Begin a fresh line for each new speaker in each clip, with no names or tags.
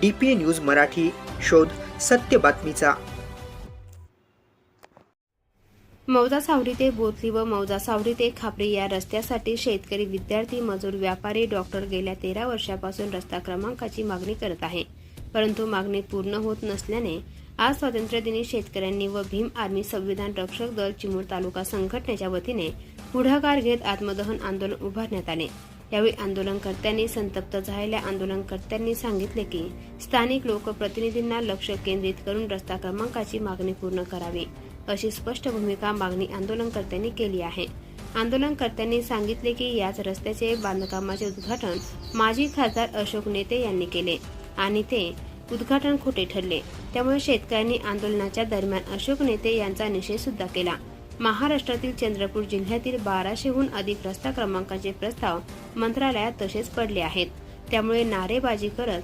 D P A news Marathi शोध सत्य बातमीचा.
मौजा सावरी ते बोथली व मौजा सावरी ते खापरी या रस्त्यासाठी शेतकरी विद्यार्थी मजूर व्यापारी डॉक्टर गेल्या तेरा वर्षापासून रस्ता क्रमांकाची मागणी करत आहे. परंतु मागणी पूर्ण होत नसल्याने आज स्वातंत्र्यदिनी शेतकऱ्यांनी व भीम आर्मी संविधान रक्षक दल चिमूर तालुका संघटनेच्या वतीने पुढाकार घेत आत्मदहन आंदोलन उभारण्यात आले. यावेळी आंदोलनकर्त्यांनी संतप्त झालेल्या आंदोलनकर्त्यांनी सांगितले की स्थानिक लोकप्रतिनिधींना लक्ष केंद्रित करून रस्ता क्रमांकाची मागणी पूर्ण करावी अशी स्पष्ट भूमिका मागणी आंदोलनकर्त्यांनी केली आहे. आंदोलनकर्त्यांनी सांगितले की याच रस्त्याचे बांधकामाचे उद्घाटन माजी खासदार अशोक नेते यांनी केले आणि ते उद्घाटन खोटे ठरले. त्यामुळे शेतकऱ्यांनी आंदोलनाच्या दरम्यान अशोक नेते यांचा निषेध सुद्धा केला. महाराष्ट्रातील चंद्रपूर जिल्ह्यातील बाराशेहून अधिक रस्ता क्रमांकाचे प्रस्ताव मंत्रालयात तसेच पडले आहेत. त्यामुळे नारेबाजी करत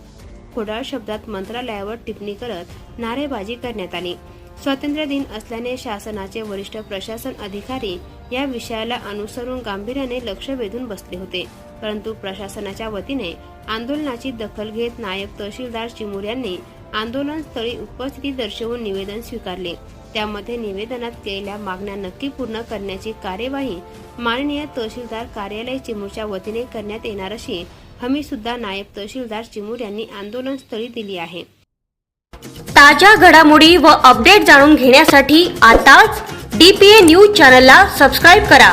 खोडाळ शब्दात मंत्रालयावर टिप्पणी करत नारेबाजी करण्यात आली. स्वातंत्र्य दिन असल्याने शासनाचे वरिष्ठ प्रशासन अधिकारी या विषयाला अनुसरून गांभीर्याने लक्ष वेधून बसले होते. परंतु प्रशासनाच्या वतीने आंदोलनाची दखल घेत नायब तहसीलदार चिमूर यांनी आंदोलनस्थळी उपस्थिती दर्शवून निवेदन स्वीकारले. त्यामध्ये निवेदनात केलेल्या मागण्या नक्की पूर्ण करण्याची कार्यवाही माननीय तहसीलदार कार्यालय चिमूरच्या वतीने करण्यात येणार अशी हमी सुद्धा नायब तहसीलदार चिमूर यांनी आंदोलनस्थळी दिली आहे.
ताज्या घडामोडी व अपडेट जाणून घेण्यासाठी आताच डी पी ए न्यूज चॅनलला सबस्क्राईब करा.